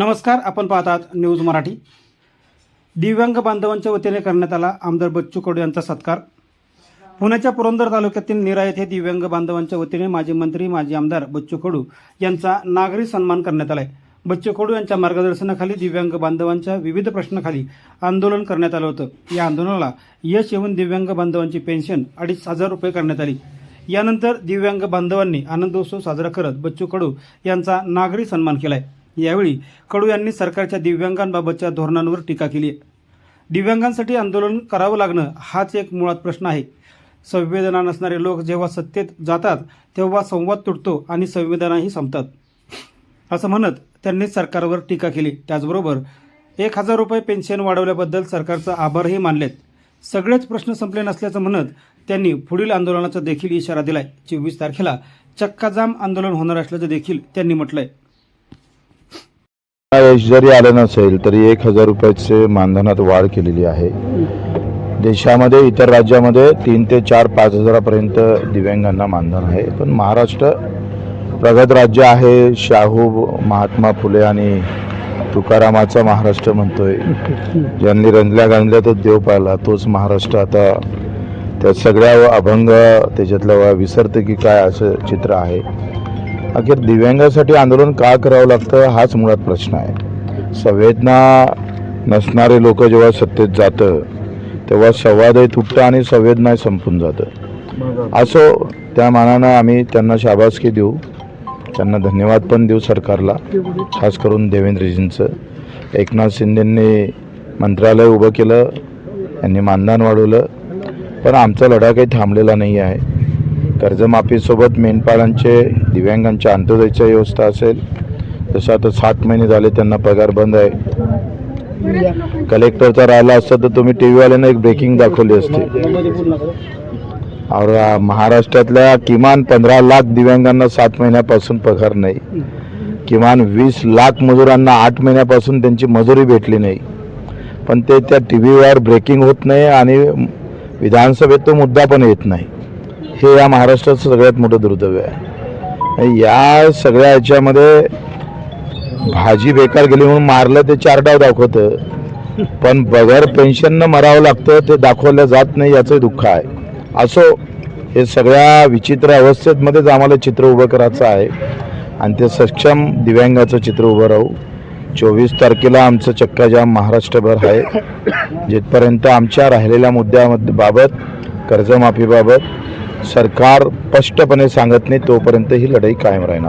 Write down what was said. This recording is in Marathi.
नमस्कार आपण पाहतात न्यूज मराठी. दिव्यांग बांधवांच्या वतीने करण्यात आला आमदार बच्चू कडू यांचा सत्कार. पुण्याच्या पुरंदर तालुक्यातील निरा येथे दिव्यांग बांधवांच्या वतीने माजी मंत्री माजी आमदार बच्चू कडू यांचा नागरी सन्मान करण्यात आला आहे बच्चू कडू यांच्या मार्गदर्शनाखाली दिव्यांग बांधवांच्या विविध प्रश्नाखाली आंदोलन करण्यात आलं होतं. या आंदोलनाला यश येऊन दिव्यांग बांधवांची पेन्शन अडीच हजार रुपये करण्यात आली. यानंतर दिव्यांग बांधवांनी आनंदोत्सव साजरा करत बच्चू कडू यांचा नागरी सन्मान केला आहे यावेळी कडू यांनी सरकारच्या दिव्यांगांबाबतच्या धोरणांवर टीका केली आहे. दिव्यांगांसाठी आंदोलन करावं लागणं हाच एक मुळात प्रश्न आहे. संवेदना नसणारे लोक जेव्हा सत्तेत जातात तेव्हा संवाद तुटतो आणि संवेदनाही संपतात. असं म्हणत त्यांनी सरकारवर टीका केली. त्याचबरोबर एक हजार रुपये पेन्शन वाढवल्याबद्दल सरकारचा आभारही मानलेत. सगळेच प्रश्न संपले नसल्याचं म्हणत त्यांनी पुढील आंदोलनाचा देखील इशारा दिलाय. चोवीस तारखेला चक्काजाम आंदोलन होणार असल्याचं देखील त्यांनी म्हटलंय. यश जरी आलं नसेल तरी एक हजार रुपयाचे मानधनात वाढ केलेली आहे. देशामध्ये इतर राज्यामध्ये तीन ते चार पाच हजारापर्यंत दिव्यांगांना मानधन आहे. पण महाराष्ट्र प्रगत राज्य आहे. शाहू महात्मा फुले आणि तुकारामाचा महाराष्ट्र म्हणतोय. ज्यांनी रंजल्या गांजल्या तो देव पाहिला तोच महाराष्ट्र आता त्या सगळ्या अभंग त्याच्यातलं विसरतं की काय असं चित्र आहे. अखेर दिव्यांगासाठी आंदोलन का करावं लागतं हाच मुळात प्रश्न आहे. संवेदना नसणारे लोक जेव्हा सत्तेत जातं तेव्हा संवादही तुटतं आणि संवेदना संपून जातं. असो त्या मानानं आम्ही त्यांना शाबासकी देऊ. त्यांना धन्यवाद पण देऊ सरकारला खास करून देवेंद्रजींचं. एकनाथ शिंदेंनी मंत्रालय उभं केलं यांनी मानधन वाढवलं पण आमचा लढा काही थांबलेला नाही आहे. कर्जमाफीसोबत मेंढपाळांचे दिव्यांगांच्या अंत्योदयच्या व्यवस्था असेल तसं आता सात महिने झाले त्यांना पगार बंद आहे. कलेक्टरचा राहिला असता तर तुम्ही टी व्हीवाल्यांना एक ब्रेकिंग दाखवली असते. और महाराष्ट्रातल्या किमान पंधरा लाख दिव्यांगांना सात महिन्यापासून पगार नाही. किमान वीस लाख मजुरांना आठ महिन्यापासून त्यांची मजुरी भेटली नाही. पण ते त्या टी व्हीवर ब्रेकिंग होत नाही आणि विधानसभेत तो मुद्दा पण येत नाही. हे या महाराष्ट्राचं सगळ्यात मोठं दुर्दैव आहे. या सगळ्या ह्याच्यामध्ये भाजी बेकार गेली म्हणून मारलं ते चार डाव दाखवतं. पण बगैर पेन्शननं मरावं लागतं ते दाखवलं जात नाही याचं दुःख आहे. असो हे सगळ्या विचित्र अवस्थेमध्येच आम्हाला चित्र उभं करायचं आहे. आणि ते सक्षम दिव्यांगाचं चित्र उभं राहू. चोवीस तारखेला आमचं चक्काजाम महाराष्ट्रभर आहे. जिथपर्यंत आमच्या राहिलेल्या मुद्द्यामध्ये बाबत कर्जमाफीबाबत सरकार स्पष्टपणे सांगत नाही तोपर्यंत ही लढाई कायम राहणार.